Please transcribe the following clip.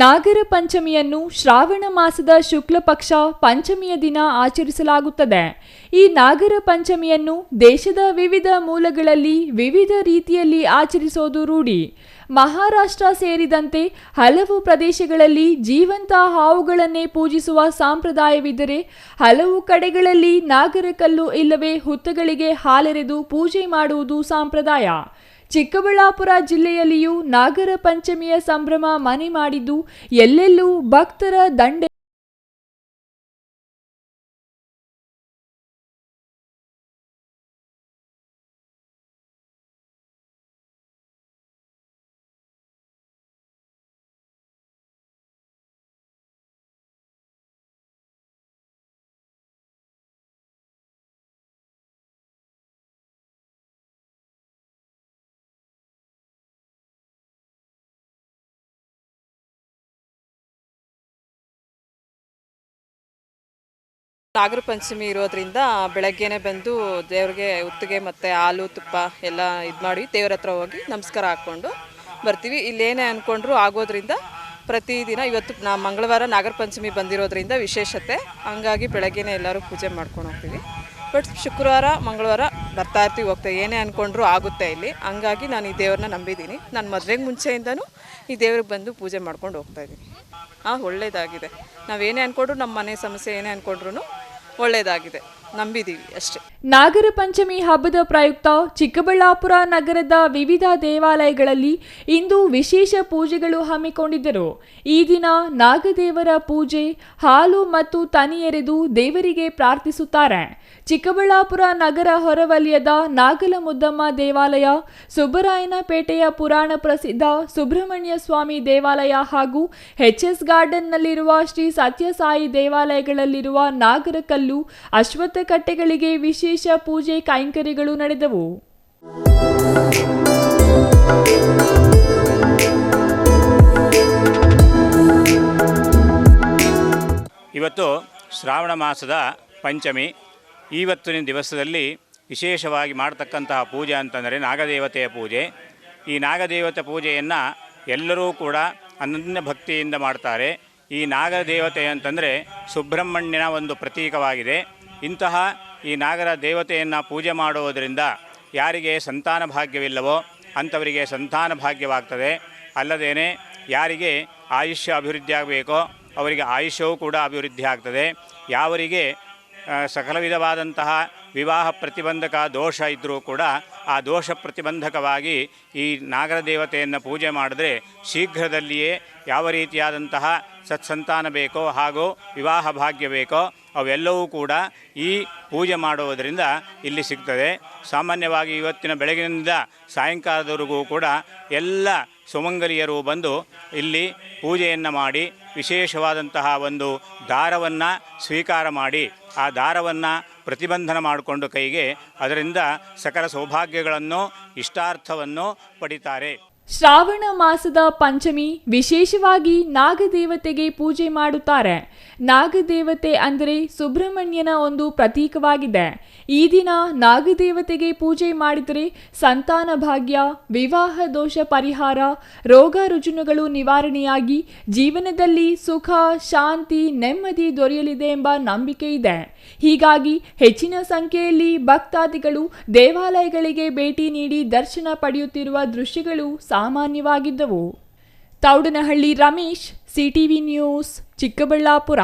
ನಾಗರ ಪಂಚಮಿಯನ್ನು ಶ್ರಾವಣ ಮಾಸದ ಶುಕ್ಲ ಪಕ್ಷ ಪಂಚಮಿಯ ದಿನ ಆಚರಿಸಲಾಗುತ್ತದೆ. ಈ ನಾಗರ ಪಂಚಮಿಯನ್ನು ದೇಶದ ವಿವಿಧ ಮೂಲಗಳಲ್ಲಿ ವಿವಿಧ ರೀತಿಯಲ್ಲಿ ಆಚರಿಸೋದು ರೂಢಿ. ಮಹಾರಾಷ್ಟ್ರ ಸೇರಿದಂತೆ ಹಲವು ಪ್ರದೇಶಗಳಲ್ಲಿ ಜೀವಂತ ಹಾವುಗಳನ್ನೇ ಪೂಜಿಸುವ ಸಂಪ್ರದಾಯವಿದ್ದರೆ ಹಲವು ಕಡೆಗಳಲ್ಲಿ ನಾಗರಕಲ್ಲು ಇಲ್ಲವೇ ಹುತ್ತಗಳಿಗೆ ಹಾಲೆರೆದು ಪೂಜೆ ಮಾಡುವುದು ಸಂಪ್ರದಾಯ. ಚಿಕ್ಕಬಳ್ಳಾಪುರ ಜಿಲ್ಲೆಯಲ್ಲಿಯೂ ನಾಗರ ಪಂಚಮಿಯ ಸಂಭ್ರಮ ಮನೆ ಮಾಡಿದ್ದು ಎಲ್ಲೆಲ್ಲೂ ಭಕ್ತರ ದಂಡೆ ನಾಗರ ಪಂಚಮಿ ಇರೋದ್ರಿಂದ ಬೆಳಗ್ಗೆನೆ ಬಂದು ದೇವ್ರಿಗೆ ಉತ್ತಿಗೆ ಮತ್ತು ಹಾಲು, ತುಪ್ಪ ಎಲ್ಲ ಇದು ಮಾಡಿ ದೇವ್ರ ಹತ್ರ ಹೋಗಿ ನಮಸ್ಕಾರ ಹಾಕ್ಕೊಂಡು ಬರ್ತೀವಿ. ಇಲ್ಲೇನೇ ಅಂದ್ಕೊಂಡ್ರು ಆಗೋದ್ರಿಂದ ಪ್ರತಿದಿನ ಇವತ್ತು ನಾ ಮಂಗಳವಾರ ನಾಗರ ಪಂಚಮಿ ಬಂದಿರೋದ್ರಿಂದ ವಿಶೇಷತೆ. ಹಂಗಾಗಿ ಬೆಳಗ್ಗೆನೇ ಎಲ್ಲರೂ ಪೂಜೆ ಮಾಡ್ಕೊಂಡು ಹೋಗ್ತೀವಿ. ಬಟ್ ಶುಕ್ರವಾರ, ಮಂಗಳವಾರ ಬರ್ತಾ ಇರ್ತೀವಿ, ಹೋಗ್ತಾ ಏನೇ ಅಂದ್ಕೊಂಡ್ರು ಆಗುತ್ತೆ ಇಲ್ಲಿ. ಹಂಗಾಗಿ ನಾನು ಈ ದೇವ್ರನ್ನ ನಂಬಿದ್ದೀನಿ. ನಾನು ಮದುವೆಗೆ ಮುಂಚೆಯಿಂದನೂ ಈ ದೇವ್ರಿಗೆ ಬಂದು ಪೂಜೆ ಮಾಡ್ಕೊಂಡು ಹೋಗ್ತಾ ಇದ್ದೀನಿ. ಹಾಂ ಒಳ್ಳೆಯದಾಗಿದೆ ನಾವೇನೇ ಅಂದ್ಕೊಂಡ್ರು ನಮ್ಮ ಮನೆ ಸಮಸ್ಯೆ ಏನೇ ಅಂದ್ಕೊಂಡ್ರು ಒಳ್ಳೇದಾಗಿದೆ. ನಂಬಿದ್ದೀವಿ ಅಷ್ಟೇ. ನಾಗರ ಪಂಚಮಿ ಹಬ್ಬದ ಪ್ರಯುಕ್ತ ಚಿಕ್ಕಬಳ್ಳಾಪುರ ನಗರದ ವಿವಿಧ ದೇವಾಲಯಗಳಲ್ಲಿ ಇಂದು ವಿಶೇಷ ಪೂಜೆಗಳು ಹಮ್ಮಿಕೊಂಡಿದ್ದರು. ಈ ದಿನ ನಾಗದೇವರ ಪೂಜೆ, ಹಾಲು ಮತ್ತು ತನಿ ಎರೆದು ದೇವರಿಗೆ ಪ್ರಾರ್ಥಿಸುತ್ತಾರೆ. ಚಿಕ್ಕಬಳ್ಳಾಪುರ ನಗರ ಹೊರವಲಯದ ನಾಗಲಮುದ್ದಮ್ಮ ದೇವಾಲಯ, ಸುಬ್ಬರಾಯನಪೇಟೆಯ ಪುರಾಣ ಪ್ರಸಿದ್ಧ ಸುಬ್ರಹ್ಮಣ್ಯ ಸ್ವಾಮಿ ದೇವಾಲಯ ಹಾಗೂ ಎಚ್ಎಸ್ ಗಾರ್ಡನ್ನಲ್ಲಿರುವ ಶ್ರೀ ಸತ್ಯಸಾಯಿ ದೇವಾಲಯಗಳಲ್ಲಿರುವ ನಾಗರಕಲ್ಲು, ಅಶ್ವತ್ಥ ಕಟ್ಟೆಗಳಿಗೆ ವಿಶೇಷ ಪೂಜೆ ಕೈಂಕರ್ಯಗಳು ನಡೆದವು. ಇವತ್ತು ಶ್ರಾವಣ ಮಾಸದ ಪಂಚಮಿ. ಇವತ್ತಿನ ದಿವಸದಲ್ಲಿ ವಿಶೇಷವಾಗಿ ಮಾಡತಕ್ಕಂತಹ ಪೂಜೆ ಅಂತಂದರೆ ನಾಗದೇವತೆಯ ಪೂಜೆ. ಈ ನಾಗದೇವತೆ ಪೂಜೆಯನ್ನು ಎಲ್ಲರೂ ಕೂಡ ಅನನ್ಯ ಭಕ್ತಿಯಿಂದ ಮಾಡ್ತಾರೆ. ಈ ನಾಗದೇವತೆ ಅಂತಂದರೆ ಸುಬ್ರಹ್ಮಣ್ಯನ ಒಂದು ಪ್ರತೀಕವಾಗಿದೆ. ಇಂತಹ ಈ ನಾಗರ ದೇವತೆಯನ್ನು ಪೂಜೆ ಮಾಡುವುದರಿಂದ ಯಾರಿಗೆ ಸಂತಾನ ಭಾಗ್ಯವಿಲ್ಲವೋ ಅಂಥವರಿಗೆ ಸಂತಾನ ಭಾಗ್ಯವಾಗ್ತದೆ. ಅಲ್ಲದೇನೆ ಯಾರಿಗೆ ಆಯುಷ್ಯ ಅಭಿವೃದ್ಧಿ ಆಗಬೇಕೋ ಅವರಿಗೆ ಆಯುಷ್ಯವೂ ಕೂಡ ಅಭಿವೃದ್ಧಿ ಆಗ್ತದೆ ಯಾವರಿಗೆ ಸಕಲ ವಿಧವಾದಂತಹ ವಿವಾಹ ಪ್ರತಿಬಂಧಕ ದೋಷ ಇದ್ದರೂ ಕೂಡ ಆ ದೋಷ ಪ್ರತಿಬಂಧಕವಾಗಿ ಈ ನಾಗರ ದೇವತೆಯನ್ನು ಪೂಜೆ ಮಾಡಿದ್ರೆ ಶೀಘ್ರದಲ್ಲಿಯೇ ಯಾವ ರೀತಿಯಾದಂತಹ ಸತ್ಸಂತಾನ ಬೇಕೋ ಹಾಗೂ ವಿವಾಹ ಭಾಗ್ಯ ಬೇಕೋ ಅವೆಲ್ಲವೂ ಕೂಡ ಈ ಪೂಜೆ ಮಾಡುವುದರಿಂದ ಇಲ್ಲಿ ಸಿಗ್ತದೆ. ಸಾಮಾನ್ಯವಾಗಿ ಇವತ್ತಿನ ಬೆಳಗಿನಿಂದ ಸಾಯಂಕಾಲದವರೆಗೂ ಕೂಡ ಎಲ್ಲ ಸುಮಂಗಲಿಯರು ಬಂದು ಇಲ್ಲಿ ಪೂಜೆಯನ್ನು ಮಾಡಿ ವಿಶೇಷವಾದಂತಹ ಒಂದು ದಾರವನ್ನು ಸ್ವೀಕಾರ ಮಾಡಿ ಆ ದಾರವನ್ನು ಪ್ರತಿಬಂಧನ ಮಾಡಿಕೊಂಡು ಕೈಗೆ ಅದರಿಂದ ಸಕಲ ಸೌಭಾಗ್ಯಗಳನ್ನು ಇಷ್ಟಾರ್ಥವನ್ನು ಪಡಿತಾರೆ. ಶ್ರಾವಣ ಮಾಸದ ಪಂಚಮಿ ವಿಶೇಷವಾಗಿ ನಾಗದೇವತೆಗೆ ಪೂಜೆ ಮಾಡುತ್ತಾರೆ. ನಾಗದೇವತೆ ಅಂದರೆ ಸುಬ್ರಹ್ಮಣ್ಯನ ಒಂದು ಪ್ರತೀಕವಾಗಿದೆ. ಈ ದಿನ ನಾಗದೇವತೆಗೆ ಪೂಜೆ ಮಾಡಿದರೆ ಸಂತಾನ ಭಾಗ್ಯ, ವಿವಾಹ ದೋಷ ಪರಿಹಾರ, ರೋಗ ರುಜಿನಗಳು ನಿವಾರಣೆಯಾಗಿ ಜೀವನದಲ್ಲಿ ಸುಖ, ಶಾಂತಿ, ನೆಮ್ಮದಿ ದೊರೆಯಲಿದೆ ಎಂಬ ನಂಬಿಕೆ ಇದೆ. ಹೀಗಾಗಿ ಹೆಚ್ಚಿನ ಸಂಖ್ಯೆಯಲ್ಲಿ ಭಕ್ತಾದಿಗಳು ದೇವಾಲಯಗಳಿಗೆ ಭೇಟಿ ನೀಡಿ ದರ್ಶನ ಪಡೆಯುತ್ತಿರುವ ದೃಶ್ಯಗಳು ಸಾಮಾನ್ಯವಾಗಿದ್ದವು. Thaudanahalli Ramesh CTV news Chikkaballapur.